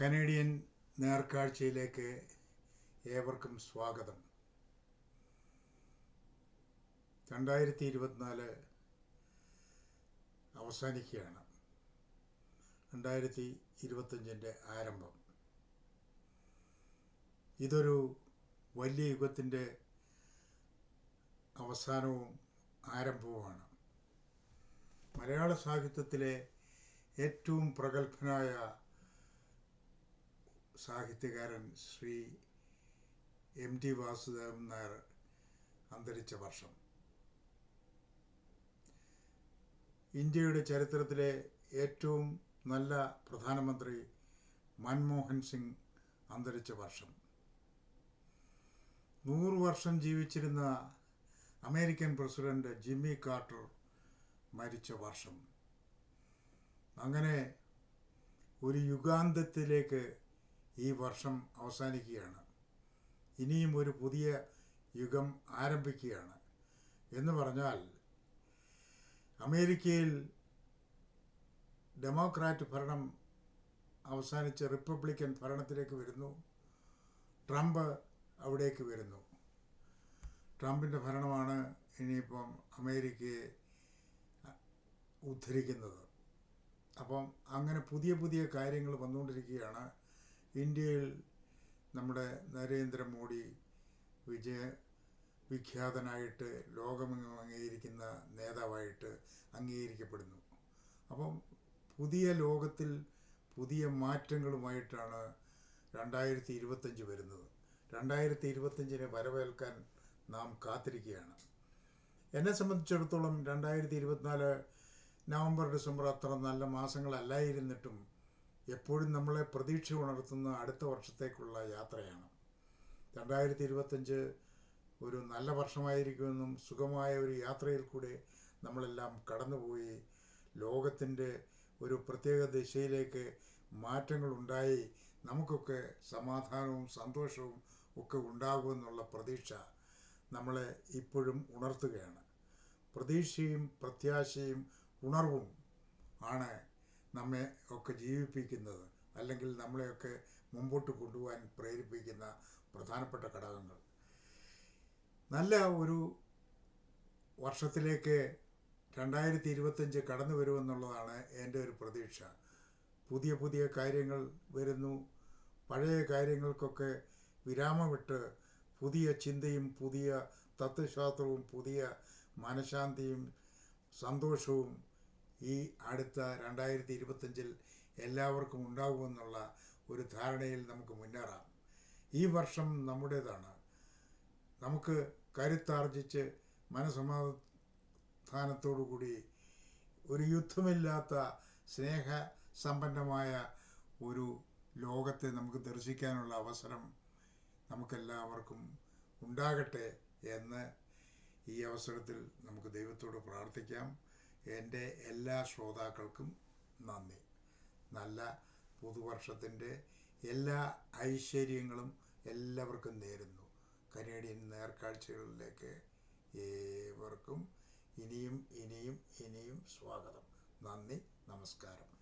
Canadian നേർക്കാഴ്ചയിലേക്ക് ഏവർക്കും സ്വാഗതം. രണ്ടായിരത്തി ഇരുപത്തിനാല് അവസാനിക്കുകയാണ്. രണ്ടായിരത്തി ഇരുപത്തഞ്ചിന്റെ ആരംഭം. ഇതൊരു വലിയ യുഗത്തിന്റെ അവസാനവും ആരംഭവുമാണ്. മലയാള സാഹിത്യത്തിലെ ഏറ്റവും പ്രഗത്ഭനായ സാഹിത്യകാരൻ ശ്രീ എം ടി വാസുദേവൻ നായർ അന്തരിച്ച വർഷം. ഇന്ത്യയുടെ ചരിത്രത്തിലെ ഏറ്റവും നല്ല പ്രധാനമന്ത്രി മൻമോഹൻ സിംഗ് അന്തരിച്ച വർഷം. നൂറ് വർഷം ജീവിച്ചിരുന്ന അമേരിക്കൻ പ്രസിഡന്റ് ജിമ്മി കാർട്ടർ മരിച്ച വർഷം. അങ്ങനെ ഒരു യുഗാന്തത്തിലേക്ക് ഈ വർഷം അവസാനിക്കുകയാണ്. ഇനിയും ഒരു പുതിയ യുഗം ആരംഭിക്കുകയാണ്. എന്ന് പറഞ്ഞാൽ അമേരിക്കയിൽ ഡെമോക്രാറ്റ് ഭരണം അവസാനിച്ച് റിപ്പബ്ലിക്കൻ ഭരണത്തിലേക്ക് വരുന്നു. ട്രംപ് അവിടേക്ക് വരുന്നു. ട്രംപിന്റെ ഭരണമാണ് ഇനിയിപ്പം അമേരിക്കയെ ഉദ്ധരിക്കുന്നത്. അപ്പം അങ്ങനെ പുതിയ പുതിയ കാര്യങ്ങൾ വന്നുകൊണ്ടിരിക്കുകയാണ്. ഇന്ത്യയിൽ നമ്മുടെ നരേന്ദ്രമോദി വിജയ വിഖ്യാതനായിട്ട് ലോകമെങ്ങും അംഗീകരിക്കുന്ന നേതാവായിട്ട് അംഗീകരിക്കപ്പെടുന്നു. അപ്പം പുതിയ ലോകത്തിൽ പുതിയ മാറ്റങ്ങളുമായിട്ടാണ് രണ്ടായിരത്തി ഇരുപത്തഞ്ച് വരുന്നത്. രണ്ടായിരത്തി ഇരുപത്തഞ്ചിനെ വരവേൽക്കാൻ നാം കാത്തിരിക്കുകയാണ്. എന്നെ സംബന്ധിച്ചിടത്തോളം രണ്ടായിരത്തി ഇരുപത്തിനാല് നവംബർ ഡിസംബർ അത്ര നല്ല മാസങ്ങളല്ലായിരുന്നിട്ടും എപ്പോഴും നമ്മളെ പ്രതീക്ഷ ഉണർത്തുന്ന അടുത്ത വർഷത്തേക്കുള്ള യാത്രയാണ്. രണ്ടായിരത്തി ഇരുപത്തഞ്ച് ഒരു നല്ല വർഷമായിരിക്കുമെന്നും സുഖമായ ഒരു യാത്രയിൽ കൂടെ നമ്മളെല്ലാം കടന്നുപോയി ലോകത്തിന്റെ ഒരു പ്രത്യേക ദിശയിലേക്ക് മാറ്റങ്ങളുണ്ടായി നമുക്കൊക്കെ സമാധാനവും സന്തോഷവും ഒക്കെ ഉണ്ടാകുമെന്നുള്ള പ്രതീക്ഷ നമ്മളെ ഇപ്പോഴും ഉണർത്തുകയാണ്. പ്രതീക്ഷയും പ്രത്യാശയും ഉണർവും ആണ് നമ്മെ ഒക്കെ ജീവിപ്പിക്കുന്നത് അല്ലെങ്കിൽ നമ്മളെയൊക്കെ മുമ്പോട്ട് കൊണ്ടുപോകാൻ പ്രേരിപ്പിക്കുന്ന പ്രധാനപ്പെട്ട ഘടകങ്ങൾ. നല്ല ഒരു വർഷത്തിലേക്ക് രണ്ടായിരത്തി ഇരുപത്തഞ്ച് കടന്നു വരുമെന്നുള്ളതാണ് എന്റെ ഒരു പ്രതീക്ഷ. പുതിയ പുതിയ കാര്യങ്ങൾ വരുന്നു. പഴയ കാര്യങ്ങൾക്കൊക്കെ വിരാമമിട്ട് പുതിയ ചിന്തയും പുതിയ തത്വശാസ്ത്രവും പുതിയ മനഃശാന്തിയും സന്തോഷവും ഈ അടുത്ത രണ്ടായിരത്തി ഇരുപത്തഞ്ചിൽ എല്ലാവർക്കും ഉണ്ടാകുമെന്നുള്ള ഒരു ധാരണയിൽ നമുക്ക് മുന്നേറാം. ഈ വർഷം നമ്മുടേതാണ്. നമുക്ക് കരുത്താർജിച്ച് മനസമാധാനത്തോടുകൂടി ഒരു യുദ്ധമില്ലാത്ത സ്നേഹ സമ്പന്നമായ ഒരു ലോകത്തെ നമുക്ക് ദർശിക്കാനുള്ള അവസരം നമുക്കെല്ലാവർക്കും ഉണ്ടാകട്ടെ എന്ന് ഈ അവസരത്തിൽ നമുക്ക് ദൈവത്തോട് പ്രാർത്ഥിക്കാം. എന്റെ എല്ലാ ശ്രോതാക്കൾക്കും നന്ദി. നല്ല പുതുവർഷത്തിന്റെ എല്ലാ ഐശ്വര്യങ്ങളും എല്ലാവർക്കും നേരുന്നു. കനേഡിയൻ നേർക്കാഴ്ചകളിലേക്ക് ഏവർക്കും ഇനിയും ഇനിയും ഇനിയും സ്വാഗതം. നന്ദി നമസ്കാരം.